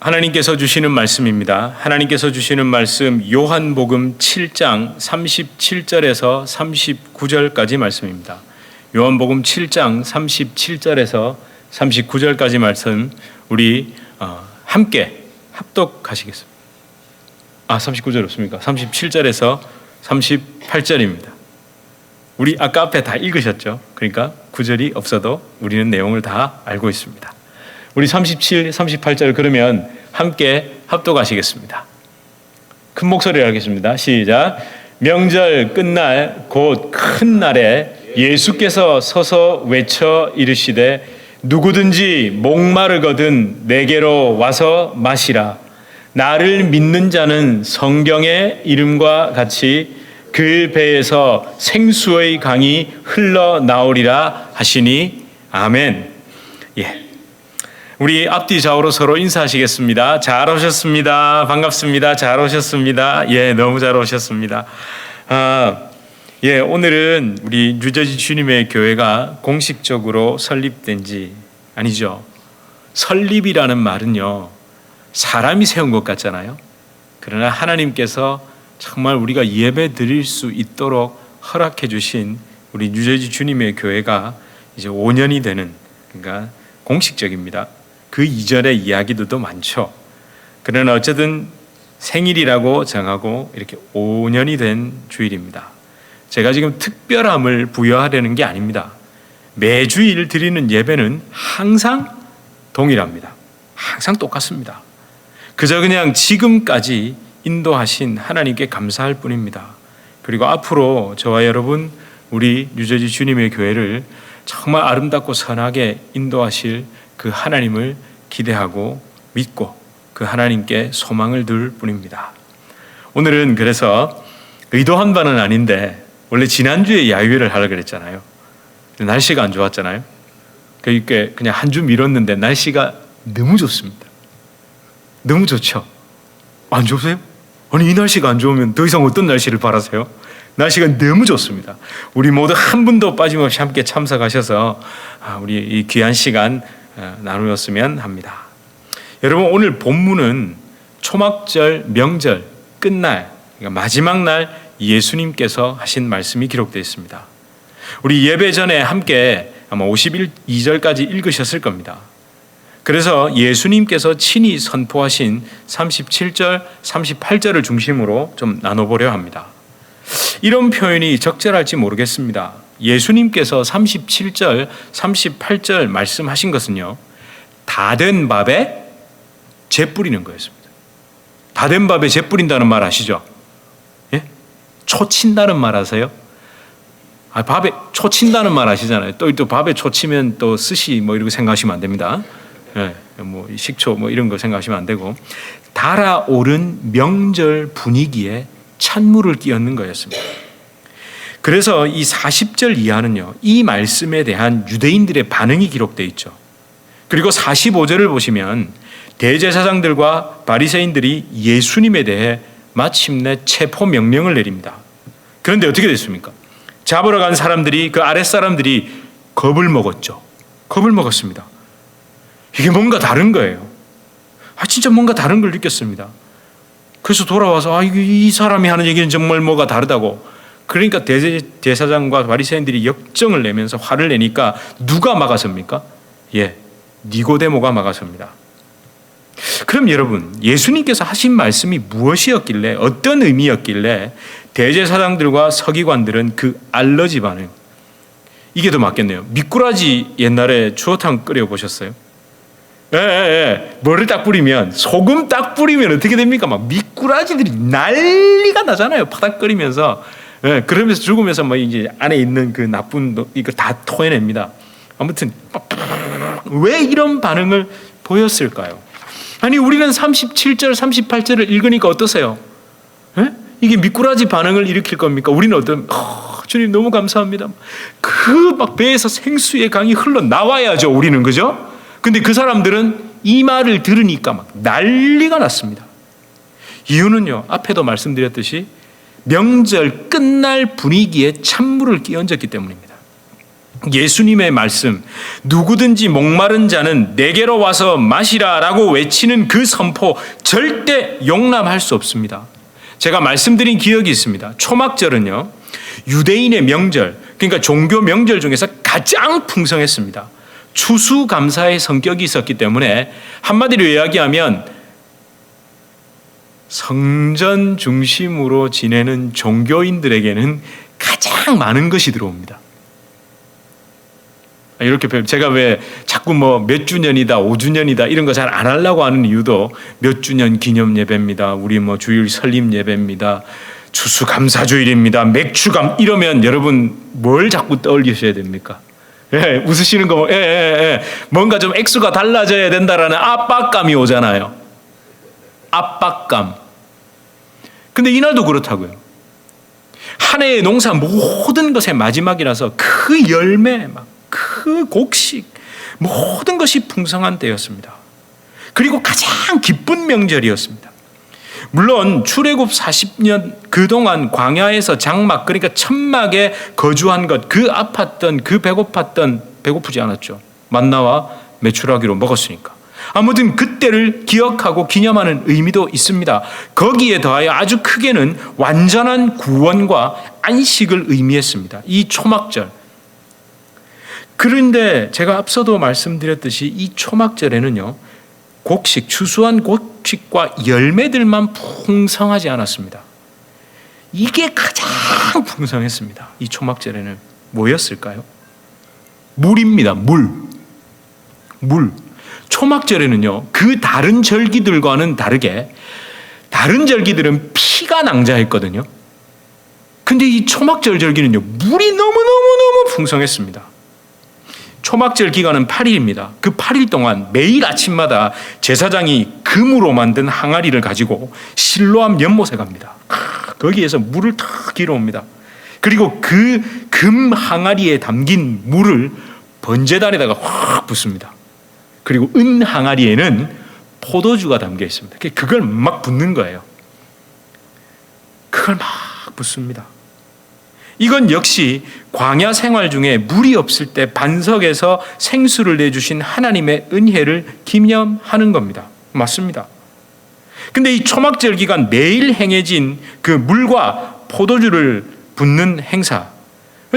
하나님께서 주시는 말씀입니다. 하나님께서 주시는 말씀 요한복음 7장 37절에서 39절까지 말씀입니다. 요한복음 7장 37절에서 39절까지 말씀 우리 어, 함께 합독하시겠습니다. 아, 39절 없습니까? 37절에서 38절입니다. 우리 아까 앞에 다 읽으셨죠? 그러니까 구절이 없어도 우리는 내용을 다 알고 있습니다. 우리 37, 38절 그러면 함께 합독하시겠습니다. 큰 목소리로 하겠습니다. 시작. 명절 끝날 곧 큰 날에 예수께서 서서 외쳐 이르시되 누구든지 목마르거든 내게로 와서 마시라. 나를 믿는 자는 성경의 이름과 같이 그 배에서 생수의 강이 흘러 나오리라 하시니 아멘. 예. 우리 앞뒤 좌우로 서로 인사하시겠습니다. 잘 오셨습니다. 반갑습니다. 잘 오셨습니다. 예, 너무 잘 오셨습니다. 아, 예, 오늘은 우리 뉴저지 주님의 교회가 공식적으로 설립된 지 아니죠. 설립이라는 말은요, 사람이 세운 것 같잖아요. 그러나 하나님께서 정말 우리가 예배 드릴 수 있도록 허락해 주신 우리 뉴저지 주님의 교회가 이제 5년이 되는 그러니까 공식적입니다. 그 이전의 이야기들도 많죠. 그러나 어쨌든 생일이라고 정하고 이렇게 5년이 된 주일입니다. 제가 지금 특별함을 부여하려는 게 아닙니다. 매주일 드리는 예배는 항상 동일합니다. 항상 똑같습니다. 그저 그냥 지금까지 인도하신 하나님께 감사할 뿐입니다. 그리고 앞으로 저와 여러분 우리 뉴저지 주님의 교회를 정말 아름답고 선하게 인도하실 그 하나님을 기대하고 믿고 그 하나님께 소망을 둘 뿐입니다. 오늘은 그래서 의도한 바는 아닌데 원래 지난주에 야유회를 하려고 그랬잖아요. 날씨가 안 좋았잖아요. 그러니까 그냥 한 주 미뤘는데 날씨가 너무 좋습니다. 너무 좋죠. 안 좋으세요? 아니 이 날씨가 안 좋으면 더 이상 어떤 날씨를 바라세요? 날씨가 너무 좋습니다. 우리 모두 한 분도 빠짐없이 함께 참석하셔서 아, 우리 이 귀한 시간 어, 나누었으면 합니다. 여러분 오늘 본문은 초막절 명절 끝날 그러니까 마지막 날 예수님께서 하신 말씀이 기록되어 있습니다. 우리 예배 전에 함께 아마 51, 절까지 읽으셨을 겁니다. 그래서 예수님께서 친히 선포하신 37절, 38절을 중심으로 좀 나눠보려 합니다. 이런 표현이 적절할지 모르겠습니다. 예수님께서 37절, 38절 말씀하신 것은요, 다 된 밥에 재 뿌리는 거였습니다. 다 된 밥에 재 뿌린다는 말 아시죠? 예? 초친다는 말 아세요? 아, 밥에 초친다는 말 아시잖아요. 또, 또 밥에 초치면 또 스시 뭐 이렇게 생각하시면 안 됩니다. 예, 뭐 식초 뭐 이런 거 생각하시면 안 되고 달아오른 명절 분위기에 찬물을 끼얹는 거였습니다. 그래서 이 40절 이하는요. 이 말씀에 대한 유대인들의 반응이 기록되어 있죠. 그리고 45절을 보시면 대제사장들과 바리새인들이 예수님에 대해 마침내 체포 명령을 내립니다. 그런데 어떻게 됐습니까? 잡으러 간 사람들이 그 아랫 사람들이 겁을 먹었죠. 겁을 먹었습니다. 이게 뭔가 다른 거예요. 아, 진짜 뭔가 다른 걸 느꼈습니다. 그래서 돌아와서 아, 이 사람이 하는 얘기는 정말 뭐가 다르다고. 그러니까 대 사장과 바리새인들이 역정을 내면서 화를 내니까 누가 막아섭니까? 예, 니고데모가 막아섭니다. 그럼 여러분, 예수님께서 하신 말씀이 무엇이었길래 어떤 의미였길래 대제사장들과 서기관들은 그 알러지 반응 이게 더 맞겠네요. 미꾸라지 옛날에 추어탕 끓여 보셨어요? 예, 예, 예. 뭐를 딱 뿌리면 소금 딱 뿌리면 어떻게 됩니까? 막 미꾸라지들이 난리가 나잖아요. 파닥거리면서 예, 그러면서 죽으면서 뭐 이제 안에 있는 그 나쁜 이거 다 토해냅니다. 아무튼 왜 이런 반응을 보였을까요? 아니 우리는 37절, 38절을 읽으니까 어떠세요? 예? 이게 미꾸라지 반응을 일으킬 겁니까? 우리는 어떤 어, 주님 너무 감사합니다. 그 막 배에서 생수의 강이 흘러 나와야죠. 우리는 그죠? 근데 그 사람들은 이 말을 들으니까 막 난리가 났습니다. 이유는요, 앞에도 말씀드렸듯이 명절 끝날 분위기에 찬물을 끼얹었기 때문입니다. 예수님의 말씀, 누구든지 목마른 자는 내게로 와서 마시라 라고 외치는 그 선포 절대 용납할 수 없습니다. 제가 말씀드린 기억이 있습니다. 초막절은요, 유대인의 명절, 그러니까 종교 명절 중에서 가장 풍성했습니다. 추수감사의 성격이 있었기 때문에 한마디로 이야기하면 성전 중심으로 지내는 종교인들에게는 가장 많은 것이 들어옵니다. 이렇게 별- 제가 왜 자꾸 뭐 몇 주년이다, 5주년이다 이런 거 잘 안 하려고 하는 이유도 몇 주년 기념 예배입니다. 우리 뭐 주일 설립 예배입니다. 추수감사주일입니다. 맥주감 이러면 여러분 뭘 자꾸 떠올리셔야 됩니까? 예, 웃으시는 거, 예, 예, 예. 뭔가 좀 액수가 달라져야 된다라는 압박감이 오잖아요. 압박감. 근데 이날도 그렇다고요. 한 해의 농사 모든 것의 마지막이라서 그 열매, 막 그 곡식, 모든 것이 풍성한 때였습니다. 그리고 가장 기쁜 명절이었습니다. 물론 출애굽 40년 그동안 광야에서 장막 그러니까 천막에 거주한 것 그 아팠던 그 배고팠던 배고프지 않았죠. 만나와 메추라기로 먹었으니까. 아무튼 그때를 기억하고 기념하는 의미도 있습니다. 거기에 더하여 아주 크게는 완전한 구원과 안식을 의미했습니다. 이 초막절. 그런데 제가 앞서도 말씀드렸듯이 이 초막절에는요. 곡식, 추수한 곡식과 열매들만 풍성하지 않았습니다. 이게 가장 풍성했습니다. 이 초막절에는 뭐였을까요? 물입니다. 물. 물. 초막절에는요, 그 다른 절기들과는 다르게 다른 절기들은 피가 낭자했거든요. 근데 이 초막절 절기는요, 물이 너무너무너무 풍성했습니다. 초막절 기간은 8일입니다. 그 8일 동안 매일 아침마다 제사장이 금으로 만든 항아리를 가지고 실로암 연못에 갑니다. 거기에서 물을 탁 길어옵니다. 그리고 그 금 항아리에 담긴 물을 번제단에다가 확 붓습니다. 그리고 은 항아리에는 포도주가 담겨 있습니다. 그걸 막 붓는 거예요. 그걸 막 붓습니다. 이건 역시 광야 생활 중에 물이 없을 때 반석에서 생수를 내주신 하나님의 은혜를 기념하는 겁니다. 맞습니다. 근데 이 초막절 기간 매일 행해진 그 물과 포도주를 붓는 행사.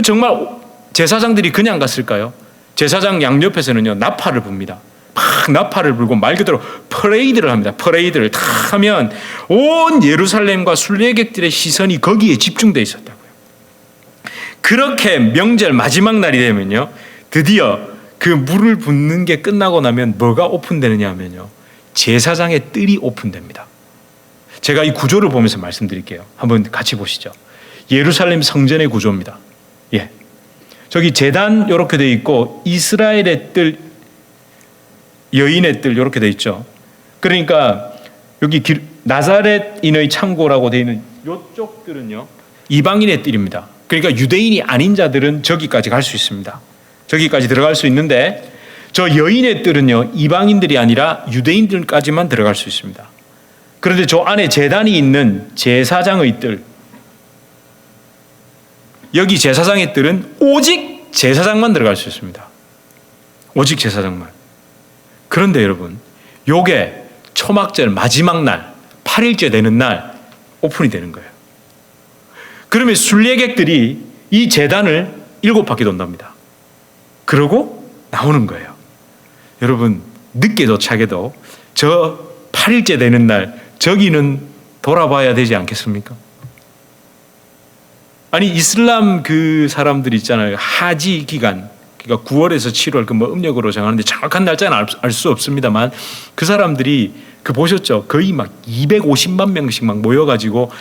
정말 제사장들이 그냥 갔을까요? 제사장 양옆에서는요, 나팔을 붑니다. 막 나팔을 불고 말 그대로 퍼레이드를 합니다. 퍼레이드를 다 하면 온 예루살렘과 순례객들의 시선이 거기에 집중돼 있었다고요. 그렇게 명절 마지막 날이 되면요, 드디어 그 물을 붓는 게 끝나고 나면 뭐가 오픈되느냐 하면요, 제사장의 뜰이 오픈됩니다. 제가 이 구조를 보면서 말씀드릴게요. 한번 같이 보시죠. 예루살렘 성전의 구조입니다. 예. 저기 재단 이렇게 돼 있고 이스라엘의 뜰 여인의 뜰 이렇게 돼 있죠. 그러니까 여기 길, 나사렛인의 창고라고 돼 있는 이쪽들은요 이방인의 뜰입니다. 그러니까 유대인이 아닌 자들은 저기까지 갈 수 있습니다. 저기까지 들어갈 수 있는데 저 여인의 뜰은요 이방인들이 아니라 유대인들까지만 들어갈 수 있습니다. 그런데 저 안에 재단이 있는 제사장의 뜰 여기 제사장의 뜰은 오직 제사장만 들어갈 수 있습니다. 오직 제사장만. 그런데 여러분, 요게 초막절 마지막 날, 8일째 되는 날 오픈이 되는 거예요. 그러면 순례객들이 이 재단을 일곱 바퀴 돈답니다. 그러고 나오는 거예요. 여러분, 늦게 도착해도 저 8일째 되는 날 저기는 돌아봐야 되지 않겠습니까? 아니 이슬람 그 사람들 있잖아요. 하지 기간 그러니까 9월에서 7월 그 뭐 음력으로 정하는데 정확한 날짜는 알 수 없습니다만 그 사람들이 그 보셨죠? 거의 막 250만 명씩 막 모여가지고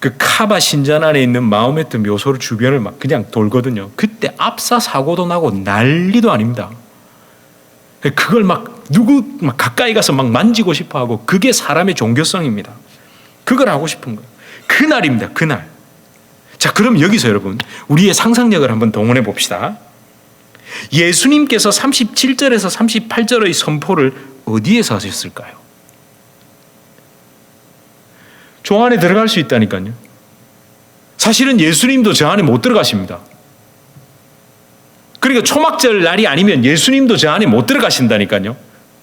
그 카바 신전 안에 있는 마호메트 묘소를 주변을 막 그냥 돌거든요. 그때 압사 사고도 나고 난리도 아닙니다. 그걸 막 누구 막 가까이 가서 막 만지고 싶어 하고 그게 사람의 종교성입니다. 그걸 하고 싶은 거예요. 그날입니다. 그날. 자, 그럼 여기서 여러분, 우리의 상상력을 한번 동원해 봅시다. 예수님께서 37절에서 38절의 선포를 어디에서 하셨을까요? 저 안에 들어갈 수 있다니까요. 사실은 예수님도 저 안에 못 들어가십니다. 그러니까 초막절 날이 아니면 예수님도 저 안에 못 들어가신다니까요.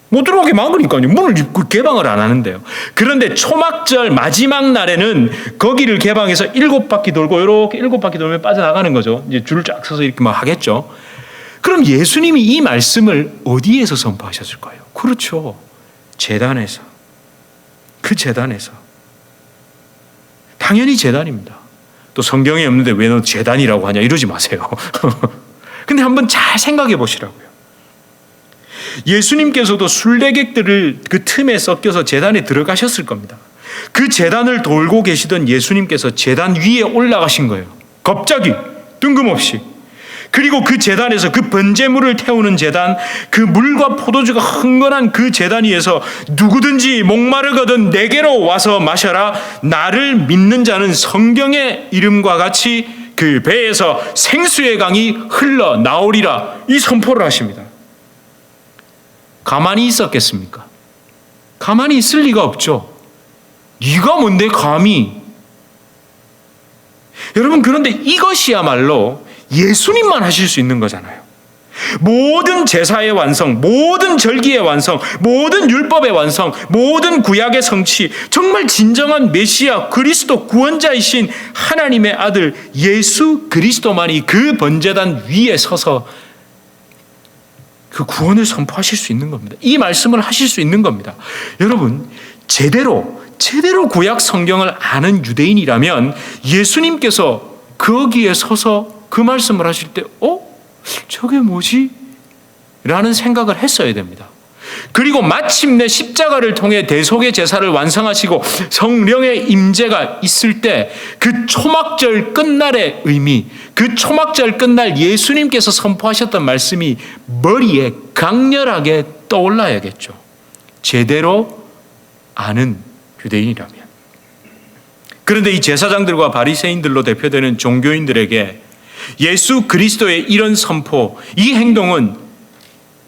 못 들어오게 막으니까요. 문을 그 개방을 안 하는데요. 그런데 초막절 마지막 날에는 거기를 개방해서 일곱 바퀴 돌고 이렇게 일곱 바퀴 돌면 빠져나가는 거죠. 이제 줄을 쫙 서서 이렇게 막 하겠죠. 그럼 예수님이 이 말씀을 어디에서 선포하셨을까요? 그렇죠. 재단에서. 그 재단에서. 당연히 재단입니다. 또 성경에 없는데 왜 너 재단이라고 하냐 이러지 마세요. 근데 한번 잘 생각해 보시라고요. 예수님께서도 순례객들을 그 틈에 섞여서 재단에 들어가셨을 겁니다. 그 재단을 돌고 계시던 예수님께서 재단 위에 올라가신 거예요. 갑자기 뜬금없이. 그리고 그 재단에서 그 번제물을 태우는 재단, 그 물과 포도주가 흥건한 그 재단 위에서 누구든지 목마르거든 내게로 와서 마셔라. 나를 믿는 자는 성경의 이름과 같이 그 배에서 생수의 강이 흘러 나오리라. 이 선포를 하십니다. 가만히 있었겠습니까? 가만히 있을 리가 없죠. 네가 뭔데 감히? 여러분 그런데 이것이야말로 예수님만 하실 수 있는 거잖아요. 모든 제사의 완성, 모든 절기의 완성, 모든 율법의 완성, 모든 구약의 성취, 정말 진정한 메시아 그리스도 구원자이신 하나님의 아들 예수 그리스도만이 그 번제단 위에 서서 그 구원을 선포하실 수 있는 겁니다. 이 말씀을 하실 수 있는 겁니다. 여러분, 제대로, 제대로 구약 성경을 아는 유대인이라면 예수님께서 거기에 서서 그 말씀을 하실 때, 어? 저게 뭐지? 라는 생각을 했어야 됩니다. 그리고 마침내 십자가를 통해 대속의 제사를 완성하시고 성령의 임재가 있을 때 그 초막절 끝날의 의미, 그 초막절 끝날 예수님께서 선포하셨던 말씀이 머리에 강렬하게 떠올라야겠죠. 제대로 아는 유대인이라면. 그런데 이 제사장들과 바리새인들로 대표되는 종교인들에게 예수 그리스도의 이런 선포, 이 행동은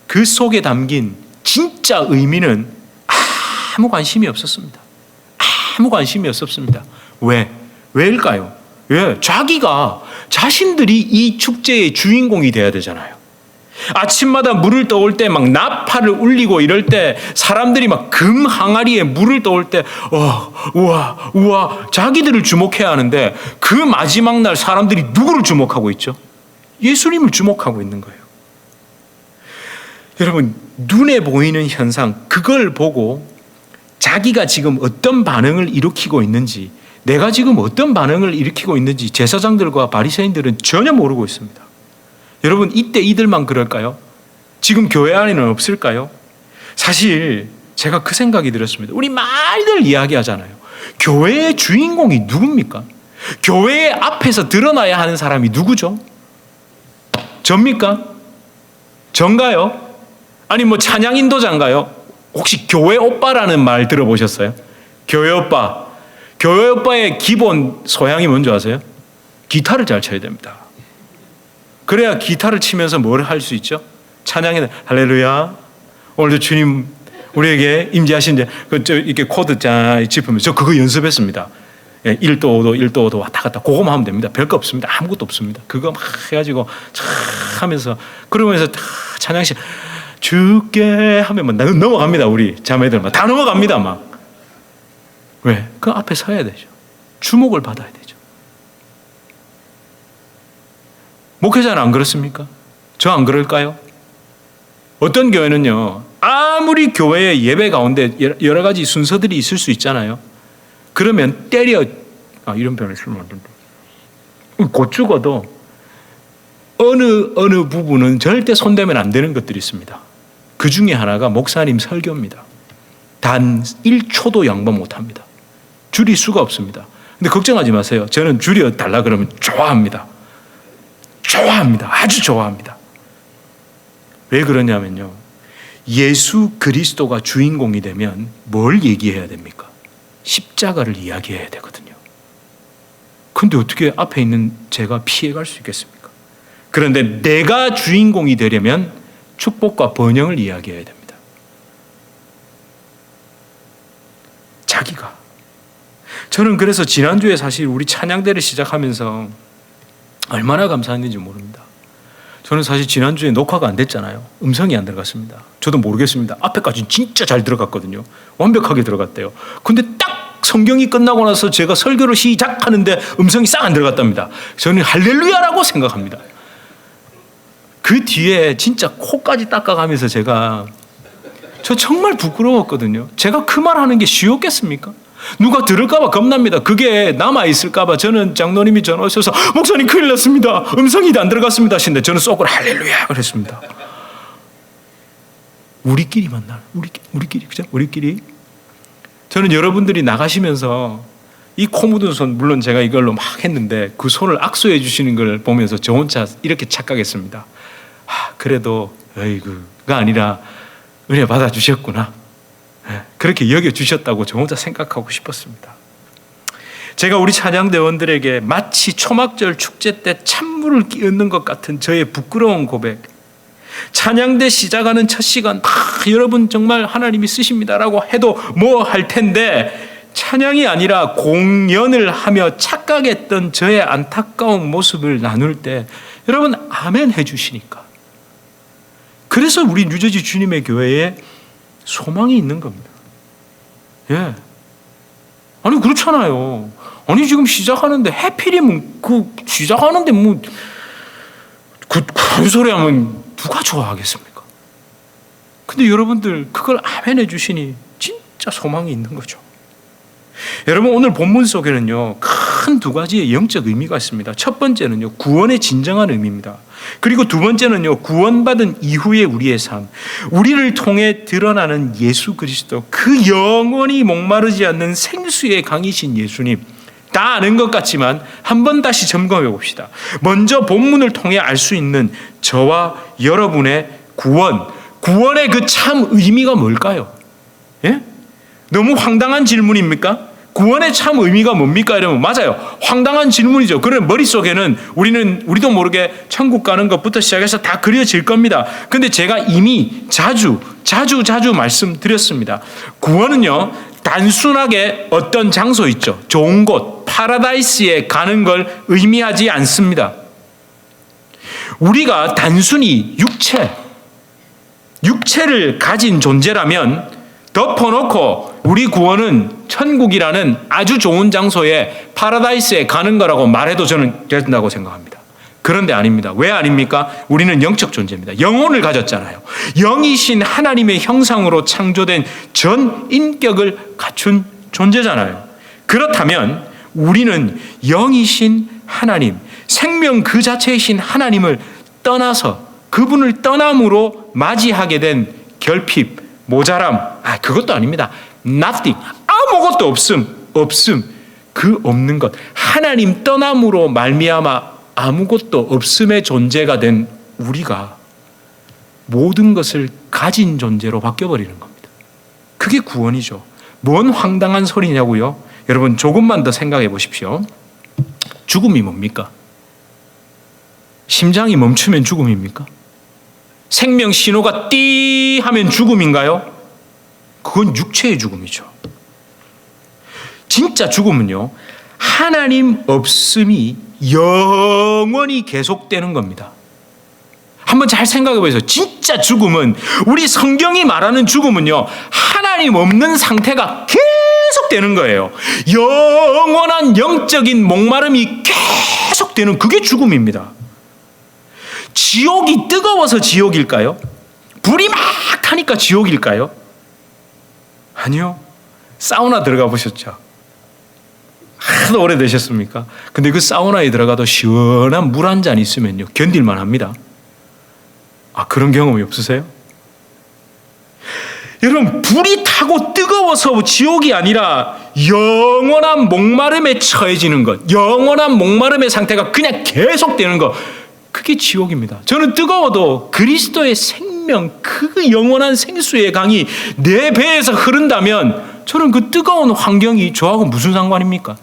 그 속에 담긴 진짜 의미는 아무 관심이 없었습니다. 아무 관심이 없었습니다. 왜? 왜일까요? 왜? 자기가 자신들이 이 축제의 주인공이 돼야 되잖아요. 아침마다 물을 떠올 때 막 나팔을 울리고 이럴 때 사람들이 막 금 항아리에 물을 떠올 때, 어, 우와, 우와, 자기들을 주목해야 하는데 그 마지막 날 사람들이 누구를 주목하고 있죠? 예수님을 주목하고 있는 거예요. 여러분, 눈에 보이는 현상, 그걸 보고 자기가 지금 어떤 반응을 일으키고 있는지, 내가 지금 어떤 반응을 일으키고 있는지 제사장들과 바리새인들은 전혀 모르고 있습니다. 여러분, 이때 이들만 그럴까요? 지금 교회 안에는 없을까요? 사실 제가 그 생각이 들었습니다. 우리 많이들 이야기하잖아요. 교회의 주인공이 누굽니까? 교회 앞에서 드러나야 하는 사람이 누구죠? 접니까? 전가요? 아니 뭐 찬양 인도자인가요? 혹시 교회 오빠라는 말 들어보셨어요? 교회 오빠. 교회 오빠의 기본 소양이 뭔지 아세요? 기타를 잘 쳐야 됩니다. 그래야 기타를 치면서 뭘 할 수 있죠? 찬양에 할렐루야. 오늘도 주님 우리에게 임재하신 그저 이렇게 코드 자 짚으면서 저 그거 연습했습니다. 예, 1도 5도 1도 5도 왔다 갔다 그거만 하면 됩니다. 별거 없습니다. 아무것도 없습니다. 그거 막 해가지고 차 하면서 그러면서 다 찬양시 주께 하면 막 넘어갑니다. 우리 자매들만 다 넘어갑니다. 막 왜? 그 앞에 서야 되죠. 주목을 받아야 되죠. 목회자는 안 그렇습니까? 저 안 그럴까요? 어떤 교회는요, 아무리 교회의 예배 가운데 여러 가지 순서들이 있을 수 있잖아요. 그러면 때려, 아, 이런 표현을 쓰면 안 된다. 곧 죽어도 어느, 어느 부분은 절대 손대면 안 되는 것들이 있습니다. 그 중에 하나가 목사님 설교입니다. 단 1초도 양보 못 합니다. 줄일 수가 없습니다. 근데 걱정하지 마세요. 저는 줄여 달라 그러면 좋아합니다. 좋아합니다. 아주 좋아합니다. 왜 그러냐면요. 예수 그리스도가 주인공이 되면 뭘 얘기해야 됩니까? 십자가를 이야기해야 되거든요. 근데 어떻게 앞에 있는 제가 피해갈 수 있겠습니까? 그런데 내가 주인공이 되려면 축복과 번영을 이야기해야 됩니다. 자기가. 저는 그래서 지난주에 사실 우리 찬양대를 시작하면서 얼마나 감사했는지 모릅니다. 저는 사실 지난주에 녹화가 안 됐잖아요. 음성이 안 들어갔습니다. 저도 모르겠습니다. 앞에까지는 진짜 잘 들어갔거든요. 완벽하게 들어갔대요. 근데 딱 성경이 끝나고 나서 제가 설교를 시작하는데 음성이 싹 안 들어갔답니다. 저는 할렐루야라고 생각합니다. 그 뒤에 진짜 코까지 닦아가면서 제가 저 정말 부끄러웠거든요. 제가 그 말 하는 게 쉬웠겠습니까? 누가 들을까봐 겁납니다. 그게 남아있을까봐 저는 장로님이 전화 오셔서 목사님 큰일 났습니다. 음성이 안 들어갔습니다. 하시는데 저는 쏙을 할렐루야 그랬습니다. 우리끼리 만 나 우리, 우리끼리, 그죠? 우리끼리. 저는 여러분들이 나가시면서 이 코 묻은 손, 물론 제가 이걸로 막 했는데 그 손을 악수해 주시는 걸 보면서 저 혼자 이렇게 착각했습니다. 아, 그래도, 어이구가 아니라 은혜 받아주셨구나. 예, 그렇게 여겨주셨다고 저 혼자 생각하고 싶었습니다. 제가 우리 찬양대원들에게 마치 초막절 축제 때 찬물을 끼얹는 것 같은 저의 부끄러운 고백. 찬양대 시작하는 첫 시간, 아, 여러분 정말 하나님이 쓰십니다라고 해도 뭐 할 텐데, 찬양이 아니라 공연을 하며 착각했던 저의 안타까운 모습을 나눌 때, 여러분 아멘 해주시니까. 그래서 우리 뉴저지 주님의 교회에 소망이 있는 겁니다. 예. 아니 그렇잖아요. 아니 지금 시작하는데 해필이면 그 시작하는데 뭐그 그런 소리 하면 누가 좋아하겠습니까? 근데 여러분들 그걸 아멘해 주시니 진짜 소망이 있는 거죠. 여러분 오늘 본문 속에는요 큰 두 가지의 영적 의미가 있습니다. 첫 번째는요 구원의 진정한 의미입니다. 그리고 두 번째는요 구원받은 이후의 우리의 삶, 우리를 통해 드러나는 예수 그리스도, 그 영원히 목마르지 않는 생수의 강이신 예수님. 다 아는 것 같지만 한 번 다시 점검해 봅시다. 먼저 본문을 통해 알 수 있는 저와 여러분의 구원, 구원의 그 참 의미가 뭘까요? 예? 너무 황당한 질문입니까? 구원의 참 의미가 뭡니까? 이러면 맞아요. 황당한 질문이죠. 그런 머릿속에는 우리는 우리도 모르게 천국 가는 것부터 시작해서 다 그려질 겁니다. 근데 제가 이미 자주 자주 자주 말씀드렸습니다. 구원은요. 단순하게 어떤 장소 있죠. 좋은 곳, 파라다이스에 가는 걸 의미하지 않습니다. 우리가 단순히 육체, 육체를 가진 존재라면 덮어놓고 우리 구원은 천국이라는 아주 좋은 장소에 파라다이스에 가는 거라고 말해도 저는 된다고 생각합니다. 그런데 아닙니다. 왜 아닙니까? 우리는 영적 존재입니다. 영혼을 가졌잖아요. 영이신 하나님의 형상으로 창조된 전 인격을 갖춘 존재잖아요. 그렇다면 우리는 영이신 하나님, 생명 그 자체이신 하나님을 떠나서 그분을 떠남으로 맞이하게 된 결핍, 모자람, 아, 그것도 아닙니다. nothing. 아무것도 없음. 없음. 그 없는 것. 하나님 떠남으로 말미암아 아무것도 없음의 존재가 된 우리가 모든 것을 가진 존재로 바뀌어 버리는 겁니다. 그게 구원이죠. 뭔 황당한 소리냐고요? 여러분 조금만 더 생각해 보십시오. 죽음이 뭡니까? 심장이 멈추면 죽음입니까? 생명 신호가 띠 하면 죽음인가요? 그건 육체의 죽음이죠. 진짜 죽음은요, 하나님 없음이 영원히 계속되는 겁니다. 한번 잘 생각해 보세요. 진짜 죽음은, 우리 성경이 말하는 죽음은요, 하나님 없는 상태가 계속되는 거예요. 영원한 영적인 목마름이 계속되는 그게 죽음입니다. 지옥이 뜨거워서 지옥일까요? 불이 막 타니까 지옥일까요? 아니요. 사우나 들어가 보셨죠? 하도 오래되셨습니까? 근데 그 사우나에 들어가도 시원한 물 한 잔 있으면요. 견딜만 합니다. 아, 그런 경험이 없으세요? 여러분, 불이 타고 뜨거워서 지옥이 아니라 영원한 목마름에 처해지는 것, 영원한 목마름의 상태가 그냥 계속되는 것, 그게 지옥입니다. 저는 뜨거워도 그리스도의 생명, 그 영원한 생수의 강이 내 배에서 흐른다면 저는 그 뜨거운 환경이 저하고 무슨 상관입니까?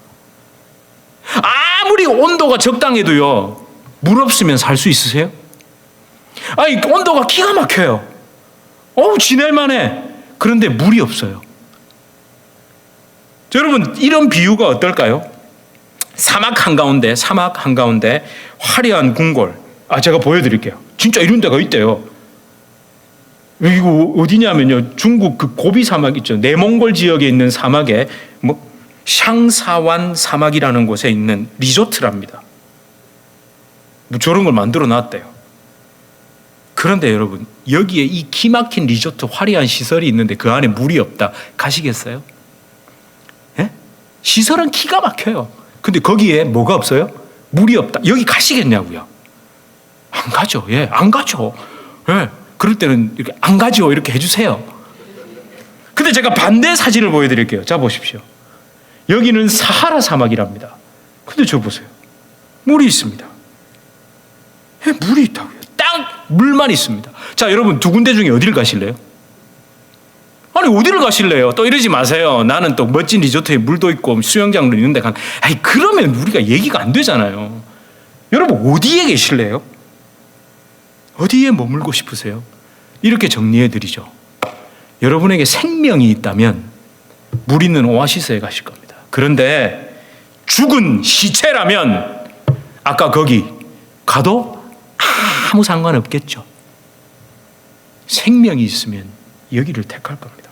아무리 온도가 적당해도요, 물 없으면 살 수 있으세요? 아니, 온도가 기가 막혀요. 어우, 지낼만해. 그런데 물이 없어요. 여러분, 이런 비유가 어떨까요? 사막 한가운데, 사막 한가운데 화려한 궁궐. 아, 제가 보여드릴게요. 진짜 이런 데가 있대요. 이거 어디냐면요. 중국 그 고비 사막 있죠. 내몽골 지역에 있는 사막에 뭐 샹사완 사막이라는 곳에 있는 리조트랍니다. 뭐 저런 걸 만들어 놨대요. 그런데 여러분, 여기에 이 기막힌 리조트 화려한 시설이 있는데 그 안에 물이 없다. 가시겠어요? 예? 시설은 기가 막혀요. 근데 거기에 뭐가 없어요? 물이 없다. 여기 가시겠냐고요? 안 가죠. 예, 안 가죠. 예. 그럴 때는 이렇게 안 가죠. 이렇게 해주세요. 근데 제가 반대 사진을 보여드릴게요. 자, 보십시오. 여기는 사하라 사막이랍니다. 근데 저 보세요. 물이 있습니다. 예, 물이 있다고요. 딱 물만 있습니다. 자, 여러분 두 군데 중에 어디를 가실래요? 아니 어디를 가실래요? 또 이러지 마세요. 나는 또 멋진 리조트에 물도 있고 수영장도 있는데 간. 아니 그러면 우리가 얘기가 안 되잖아요. 여러분 어디에 계실래요? 어디에 머물고 싶으세요? 이렇게 정리해 드리죠. 여러분에게 생명이 있다면 물 있는 오아시스에 가실 겁니다. 그런데 죽은 시체라면 아까 거기 가도 아무 상관없겠죠. 생명이 있으면 여기를 택할 겁니다.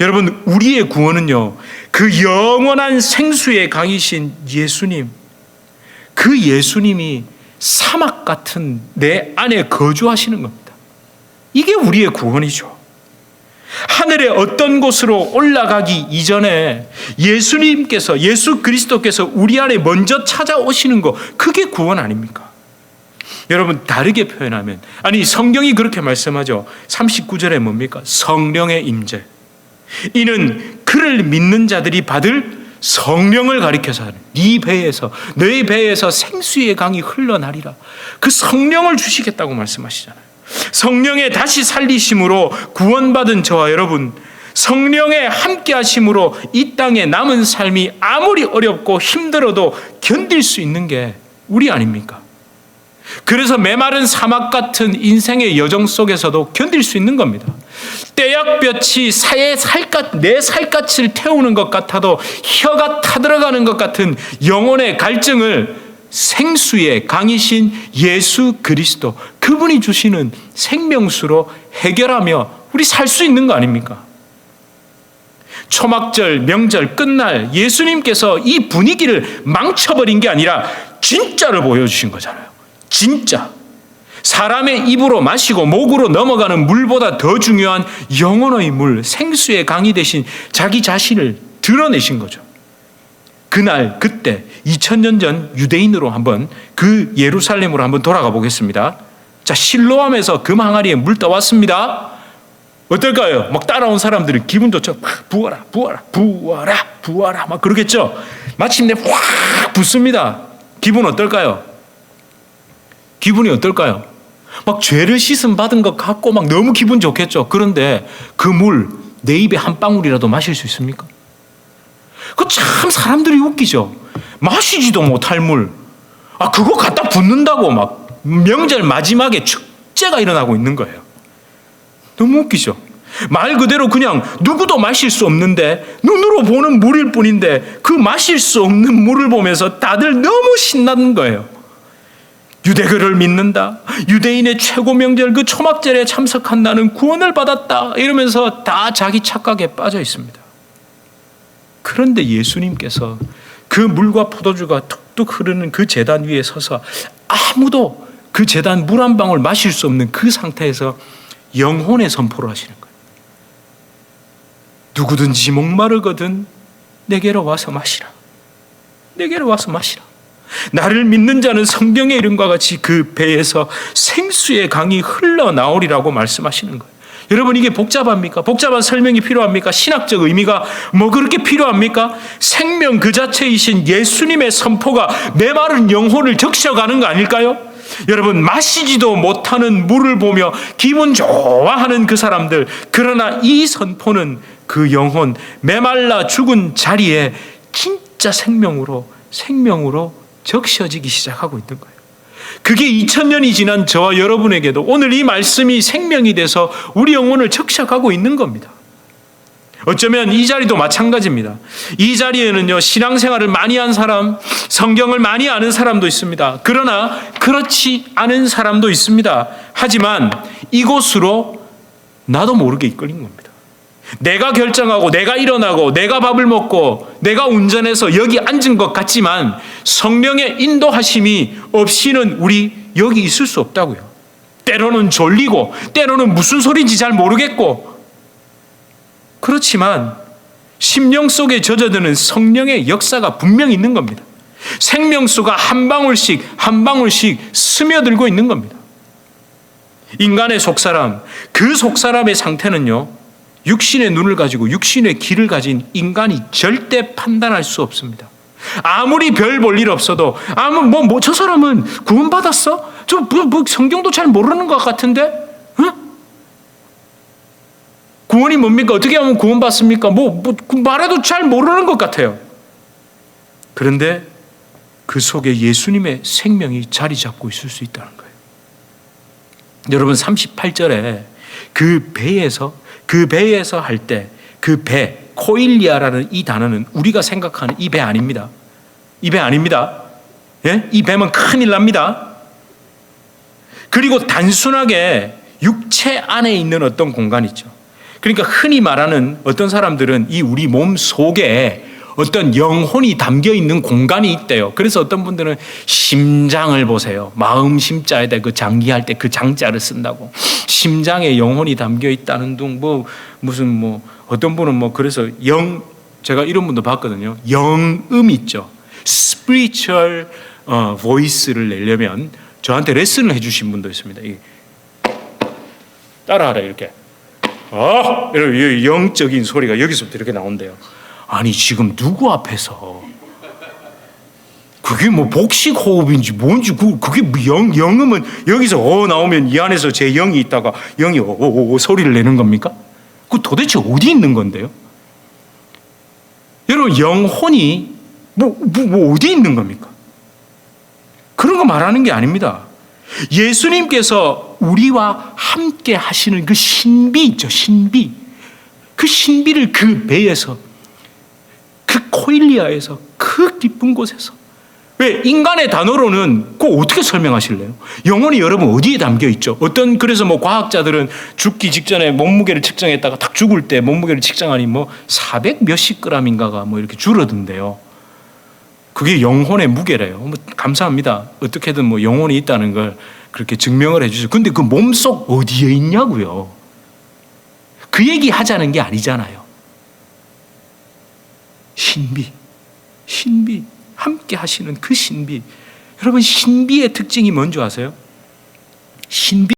여러분, 우리의 구원은요, 그 영원한 생수의 강이신 예수님, 그 예수님이 사막 같은 내 안에 거주하시는 겁니다. 이게 우리의 구원이죠. 하늘의 어떤 곳으로 올라가기 이전에 예수님께서, 예수 그리스도께서 우리 안에 먼저 찾아오시는 거, 그게 구원 아닙니까? 여러분, 다르게 표현하면, 아니, 성경이 그렇게 말씀하죠. 39절에 뭡니까? 성령의 임재. 이는 그를 믿는 자들이 받을 성령을 가리켜서 네 배에서 너희 배에서 생수의 강이 흘러나리라. 그 성령을 주시겠다고 말씀하시잖아요. 성령의 다시 살리심으로 구원받은 저와 여러분 성령의 함께 하심으로 이 땅에 남은 삶이 아무리 어렵고 힘들어도 견딜 수 있는 게 우리 아닙니까? 그래서 메마른 사막 같은 인생의 여정 속에서도 견딜 수 있는 겁니다. 떼약볕이 사의 살갗, 내 살갗을 태우는 것 같아도 혀가 타들어가는 것 같은 영혼의 갈증을 생수의 강이신 예수 그리스도, 그분이 주시는 생명수로 해결하며 우리 살 수 있는 거 아닙니까? 초막절, 명절 끝날 예수님께서 이 분위기를 망쳐버린 게 아니라 진짜를 보여주신 거잖아요. 진짜. 사람의 입으로 마시고 목으로 넘어가는 물보다 더 중요한 영혼의 물, 생수의 강이 대신 자기 자신을 드러내신 거죠. 그날, 그때, 2000년 전 유대인으로 한번 그 예루살렘으로 한번 돌아가 보겠습니다. 자, 실로암에서 금 항아리에 물 떠왔습니다. 어떨까요? 막 따라온 사람들이 기분 좋죠. 막 부어라, 부어라, 부어라, 부어라. 막 그러겠죠. 마침내 확 붓습니다. 기분 어떨까요? 기분이 어떨까요? 막 죄를 씻음 받은 것 같고 막 너무 기분 좋겠죠. 그런데 그 물 내 입에 한 방울이라도 마실 수 있습니까? 그 참 사람들이 웃기죠. 마시지도 못할 물. 아, 그거 갖다 붓는다고 막 명절 마지막에 축제가 일어나고 있는 거예요. 너무 웃기죠. 말 그대로 그냥 누구도 마실 수 없는데 눈으로 보는 물일 뿐인데 그 마실 수 없는 물을 보면서 다들 너무 신나는 거예요. 유대교를 믿는다. 유대인의 최고 명절 그 초막절에 참석한 나는 구원을 받았다. 이러면서 다 자기 착각에 빠져 있습니다. 그런데 예수님께서 그 물과 포도주가 툭툭 흐르는 그 재단 위에 서서 아무도 그 재단 물 한 방울 마실 수 없는 그 상태에서 영혼의 선포를 하시는 거예요. 누구든지 목마르거든 내게로 와서 마시라. 내게로 와서 마시라. 나를 믿는 자는 성경의 이름과 같이 그 배에서 생수의 강이 흘러나오리라고 말씀하시는 거예요. 여러분 이게 복잡합니까? 복잡한 설명이 필요합니까? 신학적 의미가 뭐 그렇게 필요합니까? 생명 그 자체이신 예수님의 선포가 메마른 영혼을 적셔가는 거 아닐까요? 여러분 마시지도 못하는 물을 보며 기분 좋아하는 그 사람들 그러나 이 선포는 그 영혼 메말라 죽은 자리에 진짜 생명으로 생명으로 적셔지기 시작하고 있는 거예요. 그게 2000년이 지난 저와 여러분에게도 오늘 이 말씀이 생명이 돼서 우리 영혼을 적셔가고 있는 겁니다. 어쩌면 이 자리도 마찬가지입니다. 이 자리에는요, 신앙생활을 많이 한 사람, 성경을 많이 아는 사람도 있습니다. 그러나 그렇지 않은 사람도 있습니다. 하지만 이곳으로 나도 모르게 이끌린 겁니다. 내가 결정하고, 내가 일어나고, 내가 밥을 먹고, 내가 운전해서 여기 앉은 것 같지만 성령의 인도하심이 없이는 우리 여기 있을 수 없다고요. 때로는 졸리고, 때로는 무슨 소리인지 잘 모르겠고, 그렇지만 심령 속에 젖어드는 성령의 역사가 분명히 있는 겁니다. 생명수가 한 방울씩 한 방울씩 스며들고 있는 겁니다. 인간의 속사람, 그 속사람의 상태는요, 육신의 눈을 가지고 육신의 귀를 가진 인간이 절대 판단할 수 없습니다. 아무리 별 볼 일 없어도, 아무, 뭐, 뭐, 저 사람은 구원 받았어? 저, 뭐, 뭐, 성경도 잘 모르는 것 같은데? 응? 구원이 뭡니까? 어떻게 하면 구원 받습니까? 뭐, 뭐 말해도 잘 모르는 것 같아요. 그런데 그 속에 예수님의 생명이 자리 잡고 있을 수 있다는 거예요. 여러분 38절에 그 배에서 그 배에서 할 때 그 배, 코일리아라는 이 단어는 우리가 생각하는 이 배 아닙니다. 이 배 아닙니다. 예? 이 배면 큰일 납니다. 그리고 단순하게 육체 안에 있는 어떤 공간 있죠. 그러니까 흔히 말하는 어떤 사람들은 이 우리 몸 속에 어떤 영혼이 담겨 있는 공간이 있대요. 그래서 어떤 분들은 심장을 보세요. 마음 심자에다 그 장기할 때 그 장자를 쓴다고. 심장에 영혼이 담겨 있다는 둥, 뭐, 무슨 뭐, 어떤 분은 뭐, 그래서 영, 제가 이런 분도 봤거든요. 영음 있죠. spiritual 어, voice를 내려면 저한테 레슨을 해주신 분도 있습니다. 이 따라하라, 이렇게. 아, 이런 영적인 소리가 여기서부터 이렇게 나온대요. 아니 지금 누구 앞에서 그게 뭐 복식 호흡인지 뭔지 그 그게 뭐영 영음은 여기서 어 나오면 이 안에서 제 영이 있다가 영이 어어 소리를 내는 겁니까? 그 도대체 어디 있는 건데요? 여러분 영혼이 뭐, 뭐, 뭐 어디 있는 겁니까? 그런 거 말하는 게 아닙니다. 예수님께서 우리와 함께 하시는 그 신비 있죠, 신비. 그 신비를 그 배에서, 그 코일리아에서, 그 깊은 곳에서. 왜? 인간의 단어로는 그 어떻게 설명하실래요? 영혼이 여러분 어디에 담겨 있죠? 어떤, 그래서 뭐 과학자들은 죽기 직전에 몸무게를 측정했다가 딱 죽을 때 몸무게를 측정하니 뭐 400 몇십 그램인가가 뭐 이렇게 줄어든대요. 그게 영혼의 무게래요. 뭐 감사합니다. 어떻게든 뭐 영혼이 있다는 걸 그렇게 증명을 해주죠. 근데 그 몸속 어디에 있냐고요. 그 얘기 하자는 게 아니잖아요. 신비, 신비, 함께 하시는 그 신비. 여러분, 신비의 특징이 뭔지 아세요? 신비.